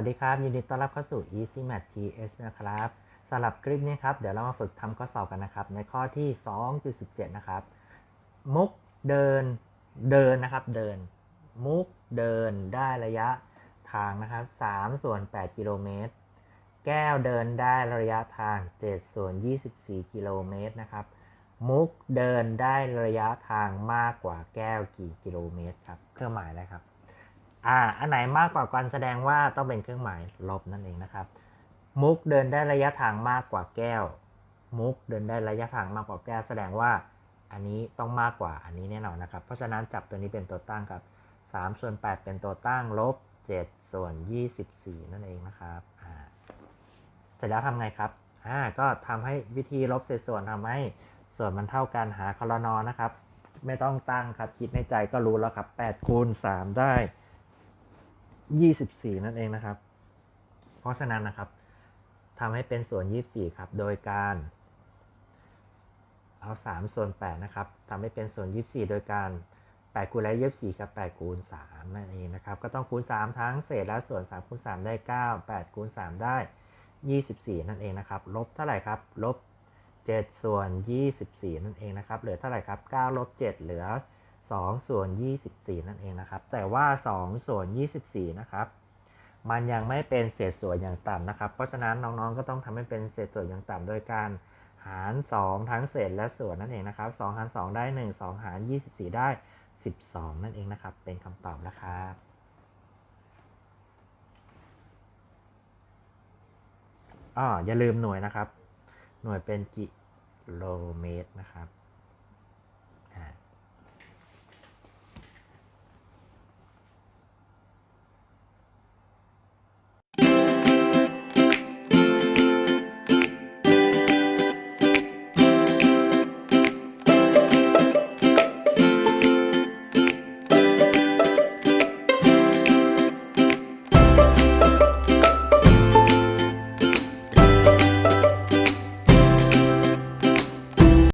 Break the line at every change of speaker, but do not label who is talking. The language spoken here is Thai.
วัสดีครับ ยินดีต้อนรับเข้าสู่ Easy Math TS นะครับสำหรับคลิปนี้ครับ เดี๋ยวเรามาฝึกทำข้อสอบกันนะครับ ในข้อที่ 2.17 นะครับ มุกเดินเดินนะครับเดิน มุกเดินได้ระยะทางนะครับ3ส่วน 8 กิโลเมตร แก้วเดินได้ระยะทาง7ส่วน 24 กิโลเมตรนะครับ มุกเดินได้ระยะทางมากกว่าแก้วกี่กิโลเมตรครับ เครื่องหมายอะไรครับ อ่าอันไหนมากกว่ากันแสดงว่าต้องเป็นเครื่องหมายลบนั่นเองนะครับ มุกเดินได้ระยะทางมากกว่าแก้ว มุกเดินได้ระยะทางมากกว่าแก้ว แสดงว่าอันนี้ต้องมากกว่าอันนี้แน่นอนนะครับ เพราะฉะนั้นจับตัวนี้เป็นตัวตั้งครับ3ส่วน8เป็นตัวตั้งลบ7ส่วน24 นั่นเองนะครับอ่าเสร็จแล้วทำไงครับอ่าก็ทำให้วิธีลบเศษส่วนทำให้ส่วนมันเท่ากันหาคอนอนะครับ ไม่ต้องตั้งครับคิดในใจก็รู้แล้วครับ8คูณ3ได้ 24 นั่นเองนะครับ เพราะฉะนั้นนะครับทำให้เป็นส่วน 24 ครับ โดยการเอา 3 ส่วน 8 นะครับทำให้เป็นส่วน 24 โดยการ 8 คูณและ24ครับ8คูณ3นั่นเองนะครับ ก็ต้องคูณ 3 ทั้งเศษและส่วน 3 คูณ 3 ได้ 9 8 คูณ 3 ได้ 24 นั่นเองนะครับ ลบเท่าไหร่ครับ ลบ 7 ส่วน 24 นั่นเองนะครับ เหลือเท่าไหร่ครับ 9 ลบ 7 เหลือ 2 ส่วน 24 นั่นเองนะครับ แต่ว่า 2 ส่วน 24 นะครับ มันยังไม่เป็นเศษส่วนอย่างต่ำนะครับ เพราะฉะนั้นน้องๆ ก็ต้องทำให้เป็นเศษส่วนอย่างต่ำโดยการหาร 2 ทั้งเศษและส่วนนั่นเองนะครับ2หาร 2 ได้ 1 2 หาร 24 ได้ 12 นั่นเองนะครับ เป็นคำตอบแล้วครับอ๋ออย่าลืมหน่วยนะครับ หน่วยเป็นกิโลเมตรนะครับ